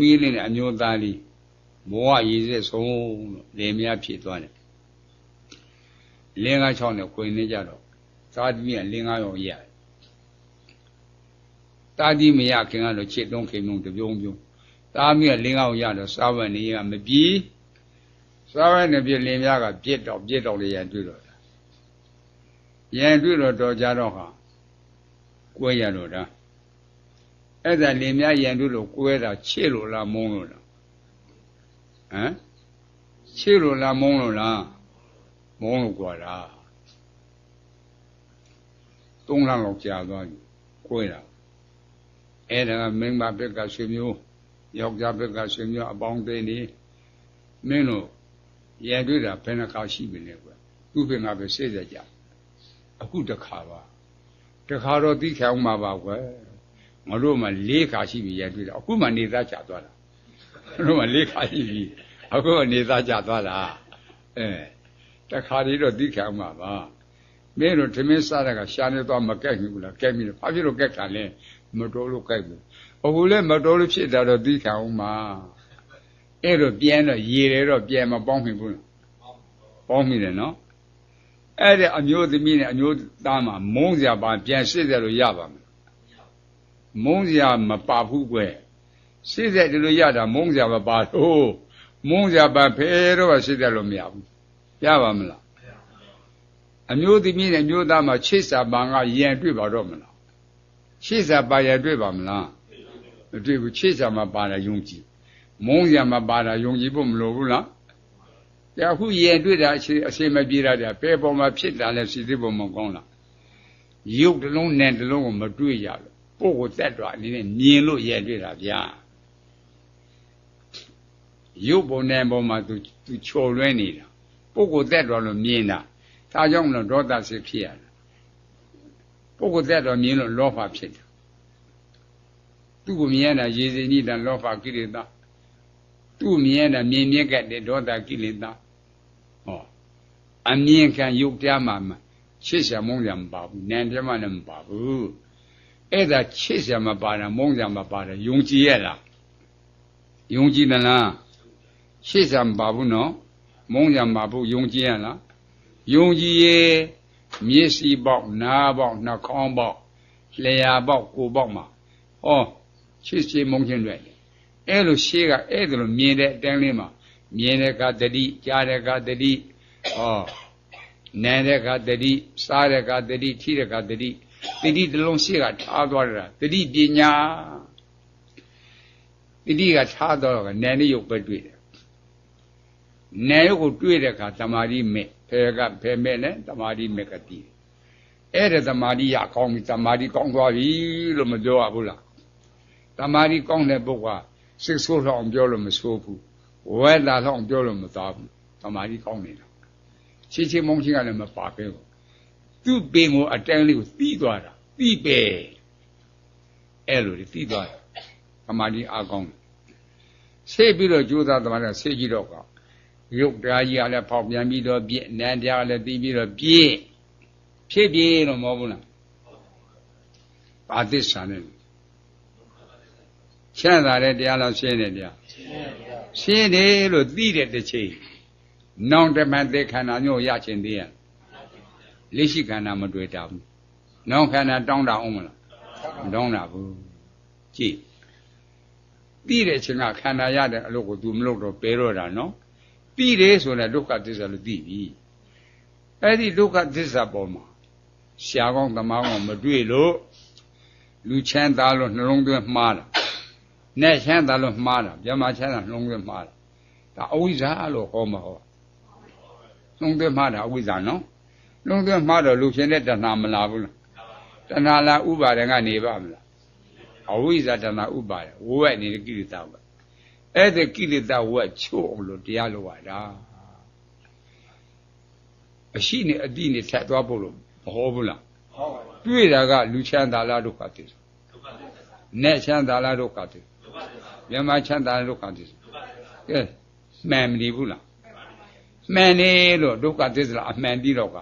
မီးလေးနဲ့အမျိုးသားလေးဘဝရည်စက်ဆုံးလို့လင်မယားဖြစ်သွားတယ်လင်းကား6နဲ့ခွင်နေကြတော့သာတိကလင်းကားရောရတယ်တာတိမရခင်ကတော့ချစ်တုံးခင်တုံးတပြုံးပြုံးတာမီးကလင်းကားကိုရတော့စာဝတ်နေကမပြီးစာဝတ်နေပြလင်မယားကပြစ်တော့ပြစ်တော့လေရတွေ့တော့ရန်တွေ့တော့တော်ကြတော့ဟာကွဲရတော့တာ အဲ့ဒါလင်များရန်တွေ့လို့ကွဲတာချစ်လို့လားမုန်းလို့လားဟမ်ချစ်လို့လားမုန်းလို့လားမုန်းလို့ကွာတာသုံးလလောက်ကြာသွားပြီကွဲတာအဲ့ဒါကမင်းမဘက်ကဆွေမျိုးယောက်ျားဘက်ကဆွေမျိုးအပေါင်းသိနေမင်းတို့ရန်တွေ့တာဘယ်နှခါရှိပြီလဲကွာသူ့ဘက်ကပဲစိတ်ကြကြအခုတခါပါတခါတော့သိခံအောင်ပါပါကွယ် ငါတို့မှ၄ခါရှိပြီရန်တွေ့တာအခုမှနေသားချသွားတာတို့မှ၄ခါရှိပြီအခုနေသားချသွားတာအဲတခါလေးတော့သိခံအောင်ပါပါမင်းတို့ထမင်းစားတဲ့ကရှာနေတော့မကက်ဘူးလားကက်ပြီဘာဖြစ်လို့ကက်တာလဲမတော်လို့ကက်ဘူးအခုလည်းမတော်လို့ဖြစ်တာတော့သိခံအောင်ပါအဲ့တော့ပြန်တော့ရေတယ်တော့ပြန်မပေါင်းမိဘူးပေါင်းမိတယ်နော်အဲ့ဒီအမျိုးသမီးနဲ့အမျိုးသားမှာမုန်းစရာပါပြန်စစ်တယ်လို့ရပါမယ် မုန်းစရာမပါဘူးကွယ်စစ်တယ်ဒီလိုရတာမုန်းစရာမပါတော့မုန်းစရာပါဖဲတော့စစ်တယ်လို့မရဘူးရပါမလားအမျိုးသမီးနဲ့အမျိုးသားမှာချစ်စာပန်ကယံတွေ့ပါတော့မလားချစ်စာပါရတွေ့ပါမလားမတွေ့ဘူးချစ်စာမှာပါတာယုံကြည်မုန်းစရာမှာပါတာယုံကြည်ဖို့မလိုဘူးလား။ဒါအခုရင်တွေ့တာအရှိအရှိမပြေတာတဲ့ဘယ်ပေါ်မှာဖြစ်တာလဲစီသေးပုံမကောင်းလား။ရုပ်တစ်လုံးနဲ့တစ်လုံးကိုမတွေ့ရ လို့ပို့ကိုတက်တော့အနေနဲ့မြင်လို့ရင်တွေ့တာဗျာ။ရုပ်ပုံနဲ့ပုံမှာသူသူချော်လွဲနေတာ။ပို့ကိုတက်တော့လို့မြင်တာ။ဒါကြောင့်မလို့ဒေါသစိတ်ဖြစ်ရတာ။ပို့ကိုတက်တော့မြင်လို့လောဘဖြစ်တာ။သူ့ကိုမြင်ရတာရေစင်ကြီးတန်လောဘကိလေသာ။သူ့မြင်ရတာမြင်မြက်ကတဲ့ဒေါသကိလေသာဟောအမြင်ခံရုပ်တရားမှာချစ်စရာမုန်းစရာမပါဘူးနံပြမလည်းမပါဘူး အဲ့ဒါချစ်စရာမပါတာမုန်းစရာမပါတာယုံကြည်ရလားယုံကြည်သလားချစ်စရာမပါဘူးနော်မုန်းစရာမပါဘူးယုံကြည်ရလားယုံကြည်ရဲ့မျက်စိပေါက်နားပေါက်နှာခေါင်းပေါက်လျှာပေါက်ကိုယ်ပေါက်မှာဩချစ်ချင်မုန်းခြင်းတွေအဲ့လိုရှေးကအဲ့ဒါလိုမြင်တဲ့အတိုင်းလေးမှာမြင်တဲ့ကတတိကြားတဲ့ကတတိဟောနာတဲ့ကတတိစားတဲ့ကတတိထိတဲ့ကတတိ တတိတလုံးရှိကထားသွားတာတတိပညာတတိကထားတော့ကနာနဲ့ရုပ်ပဲတွေ့တယ်နာရုပ်ကိုတွေ့တဲ့အခါတမာတိမဲ့ဖယ်ကဖယ်မဲ့နဲ့တမာတိမဲ့ကတိအဲ့ဒါတမာတိရကောင်းပြီတမာတိကောင်းသွားပြီလို့မပြောရဘူးလားတမာတိကောင်းတဲ့ပုဂ္ဂိုလ်ကစိတ်ဆိုးလောက်ပြောလို့မဆိုးဘူးဝဲလာတော့ပြောလို့မသားဘူးသမာဓိကောင်းနေတာချီချီမုံချင်းကလည်းမပါပဲဘူး သူ့ပင်ကိုအတန်းလေးကိုတီးသွားတာတီးပဲအဲ့လိုတီးသွားတာသမာဓိအားကောင်းတယ်ဆေးပြီးတော့ကြိုးစားသမာဓိဆေးကြည့်တော့ကရုပ်တရားကြီးကလည်းဖောက်ပြန်ပြီးတော့ပြည့်နန်းတရားကလည်းတီးပြီးတော့ပြည့်ဖြစ်ပြည့်တော့မဟုတ်ဘူးလားပါသစ္စာနဲ့ချမ်းသာတဲ့တရားလောက်ရှင်းတယ်တရားရှင်းတယ်လို့သိတဲ့တစ်ချိန်နောင်တမန်တဲ့ခန္ဓာမျိုးရခြင်းသေးရ လက်ရှိခန္ဓာမတွေ့တာဘူးနောင်ခန္ဓာတောင်းတာအောင်မလားမတောင်းတာဘူးကြည့်သိတဲ့ချိန်ကခန္ဓာရတဲ့အလုပ်ကို तू မလုပ်တော့ပယ်တော့တာနော်သိတယ်ဆိုရင်ဒုက္ခသစ္စာလို့သိပြီအဲ့ဒီဒုက္ခသစ္စာပေါ်မှာရှားကောင်းသမားကောင်းမတွေ့လို့လူချမ်းသာလို့နှလုံးသွင်းမှားတာနဲ့ချမ်းသာလို့မှားတာမြမချမ်းသာနှလုံးသွင်းမှားတာဒါအဝိဇ္ဇာလို့ဟောမှာဟောနှလုံးသွင်းမှားတာအဝိဇ္ဇာနော်နှ လုံးသွင်းမှားတော့လူဖြစ်တဲ့တဏှာမလာဘူးလားတဏှာလာဥပါဒံကနေပါမလားအဝိဇ္ဇာတဏှာဥပါဒဝက်နေတဲ့ကိလေသာပဲအဲ့ဒီကိလေသာဝက်ချို့အောင်လို့တရားလို့ရတာအရှိနဲ့အတိနဲ့ထက်သွားဖို့လို့မဟောဘူးလားဟုတ်ပါဘူးတွေ့တာကလူချမ်းသာလားဒုက္ခသစ္စာဒုက္ခသစ္စာနဲ့ချမ်းသာလားဒုက္ခသစ္စာမြန်မာချမ်းသာဒုက္ခသစ္စာကဲမှန်မနေဘူးလားမှန်နေလို့ဒုက္ခသစ္စာအမှန်ပြီးတော့က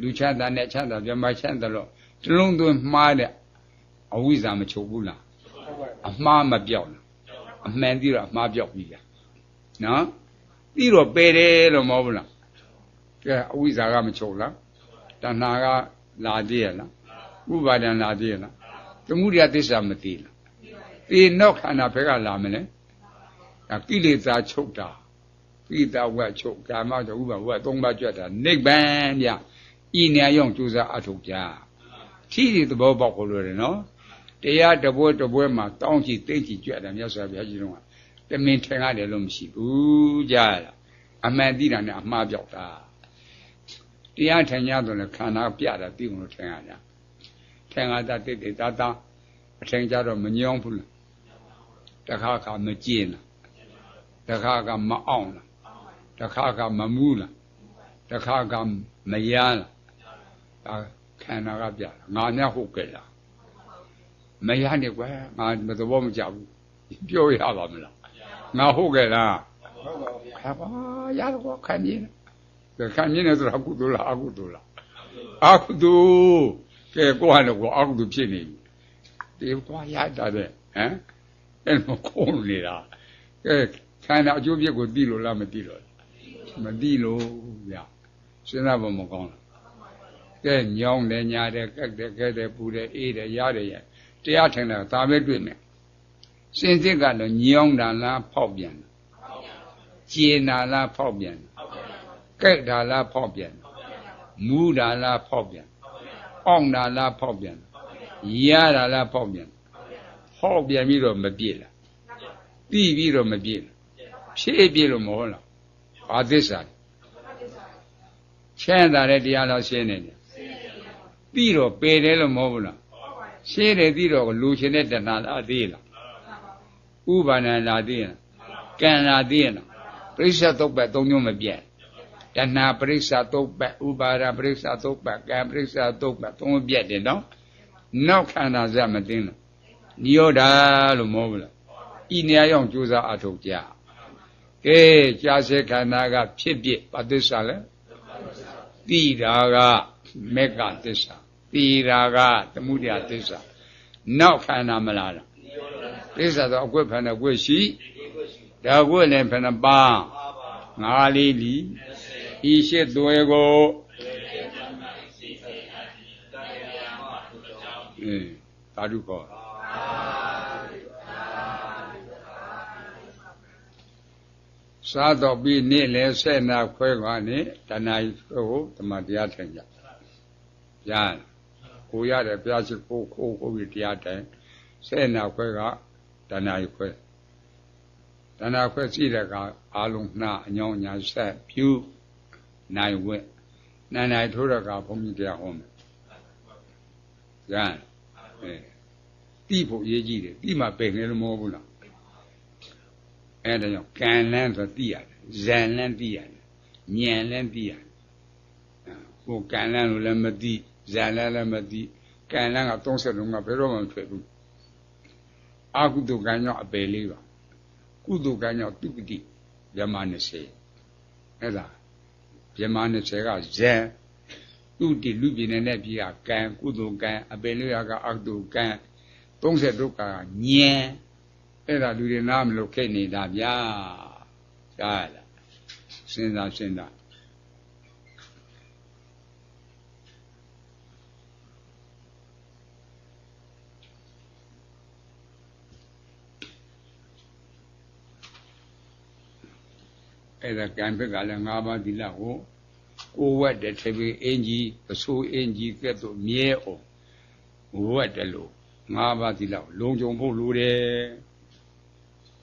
လူချမ်းသာနဲ့ချမ်းသာမြန်မာချမ်းသာလို့တလုံးသွင်းမှားတဲ့အဝိဇ္ဇာမချုပ်ဘူးလားအမှားမပြောက်လားအမှန်သိတော့အမှားပြောက်ပြီဗျာနော်သိတော့ပယ်တယ်လို့မဟုတ်ဘူးလားကဲအဝိဇ္ဇာကမချုပ်လားတဏှာကလာသေးရလားဥပါဒံလာသေးရလားသမုဒယသစ္စာမသိလားသိနောက်ခန္ဓာဘက်ကလာမလဲဒါကိလေသာချုပ်တာပိတဝက်ချုပ်ကာမချုပ်ဥပဝက်သုံးပါးကြွတာနိဗ္ဗာန်ဗျ ဤနေရာရောက်ကြိုးစားအထုတ်ကြထီးဒီသဘောပေါက်ကိုလို့ရတယ်နော်တရားတပွဲတပွဲမှာတောင်းချီသိမ့်ချီကြွတယ်မြတ်စွာဘုရားကြီးတော်ကတမင်ထင်ရတယ်လို့မရှိဘူးကြားလားအမှန်သိတာနဲ့အမှားပြောက်တာတရားထင်ရတော့လေခန္ဓာပြတာသိအောင်လို့ထင်ရတာထင်ရတာတိတ်တိတ်တာတာအထင်ကြတော့မညောင်းဘူးလားတခါခါမကြည့်လားတခါကမအောင်လားတခါကမမူးလားတခါကမရမ်းလား ဒါခန္ဓာကပြတာငါနဲ့ဟုတ်ကြလားမရနဲ့ကွယ်ငါမသဘောမကျဘူးပြောရပါမလားငါဟုတ်ကြလားဟုတ်ပါဗျာခါပါရတော့ခံမြင်တယ်ခံမြင်တယ်ဆိုတာကုသိုလ်လားအကုသိုလ်လားအကုသိုလ်ကဲကိုယ့်ဟာလည်းကိုယ်အကုသိုလ်ဖြစ်နေပြီဒီကွာရတာတဲ့ဟမ်အဲ့မခုံးနေတာကဲခန္ဓာအကျိုးပြစ်ကိုသိလို့လားမသိလို့လားမသိလို့ဗျစဉ်းစားဖို့မကောင်းလား ကဲညောင်းတယ်ညာတယ်ကက်တယ်ကဲတယ်ပူတယ်အေးတယ်ရတယ်ရတရားထင်တယ်ဒါပဲတွေ့မယ်စင်စစ်ကတော့ညောင်းတာလားဖောက်ပြန်တာကျေနာလားဖောက်ပြန်တာကဲတာလားဖောက်ပြန်တာမူးတာလားဖောက်ပြန်အောင့်တာလားဖောက်ပြန်ရတာလားဖောက်ပြန်ဖောက်ပြန်ပြီးတော့မပြည့်လားပြီးပြီးတော့မပြည့်လားဖြည့်ပြည့်လို့မဟုတ်လားဘာသစ္စာလဲချမ်းသာတဲ့တရားတော့ရှင်းနေတယ် ပြီးတော့ပယ်တယ်လို့မဟုတ်ဘူးလားရှင်းတယ်ပြီးတော့လူရှင်တဲ့တဏှာလားသေးလားဥပါဏလာသေးလားကံလာသေးလားပရိစ္ဆေသုတ်ပတ်သုံးမျိုးမပြတ်တဏှာပရိစ္ဆေသုတ်ပတ်ဥပါဒပရိစ္ဆေသုတ်ပတ်ကံပရိစ္ဆေသုတ်ပတ်သုံးမျိုးပြတ်တယ်နော်နောက်ခန္ဓာစမသိလားနိရောဓလို့မဟုတ်ဘူးလားဤနေရာရောက်ကြိုးစားအထုတ်ကြကဲကြာစေခန္ဓာကဖြစ်ဖြစ်ဘာသစ္စာလဲတိတာကမေကသစ္စာ တိတာကသမုဒယသစ္စာနောက်ခန္ဓာမလားလားသစ္စာတော့အကွက်ဖန်တဲ့အကွက်ရှိဒါကွက်လည်းဖန်တဲ့ပါငါးလေးလီဤရှိသွဲကိုအင်းသာဓုခေါ်စားတော့ပြီးနေ့လဲဆယ်နာခွဲကနေတဏှာကြီးကိုဓမ္မတရားထိုင်ကြရ ကိုရတဲ့ဘုရားရှိခိုးခိုးခိုးပြီးတရားထိုင်ဆယ်နာခွဲကတဏှာကြီးခွဲတဏှာခွဲရှိတဲ့ကအာလုံးနှအညောင်းညာဆက်ဖြူနိုင်ဝက်နိုင်နိုင်ထိုးတဲ့ကဘုန်းကြီးတရားဟောမယ်ရအဲတိဖို့အရေးကြီးတယ်တိမှပင်နေလို့မဟုတ်ဘူးလားအဲဒါကြောင့်ကံလန်းဆိုသိရတယ်ဇန်လန်းသိရတယ်ဉာဏ်လန်းသိရတယ်ဟိုကံလန်းလို့လည်းမသိ ဇန်လန်းလည်းမသိကံလန်းက30လုံးကဘယ်တော့မှမထွက်ဘူးအာကုတုကံကြောင့်အပယ်လေးပါကုတုကံကြောင့်တုပတိဗြဟ္မာ20အဲ့ဒါဗြဟ္မာ20ကဇန်တုတိလူပြည်နေတဲ့ပြည်ကကံကုတုကံအပယ်လေးကအာကုတုကံ30ဒုက္ခကဉာဏ်အဲ့ဒါလူတွေနားမလို့ခဲ့နေတာဗျာကြားရလားစဉ်းစားစဉ်းစား အဲ့ဒါကံဘက်ကလည်း၅ပါးသီလကိုကိုဝတ်တဲ့ထေဘီအင်ကြီးပစိုးအင်ကြီးကဲ့သို့မြဲအောင်ဝတ်တယ်လို့၅ပါးသီလလုံခြုံဖို့လိုတယ်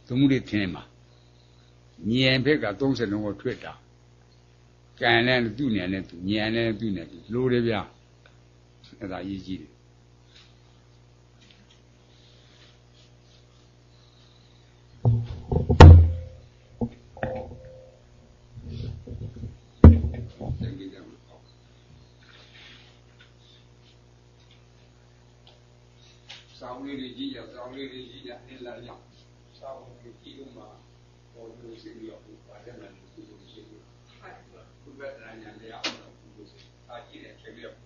သမုဒိထင်းမှာဉာဏ်ဘက်က30လုံးကိုထွတ်တာကံနဲ့သူ့ဉာဏ်နဲ့သူဉာဏ်နဲ့သူ့နဲ့သူလိုတယ်ဗျအဲ့ဒါအရေးကြီးတယ် စောင်းလေးတွေကြီးရစောင်းလေးတွေကြီးရအင်းလာရစောင်းလေးကြီးတော့မှာပေါ်လို့ရှိပြီးတော့ပါတယ်မယ်သူတို့ရှိပြီးခုဘက်တရညာတရားအောင်လို့အာကြည့်တယ်ချက်ပြီးတော့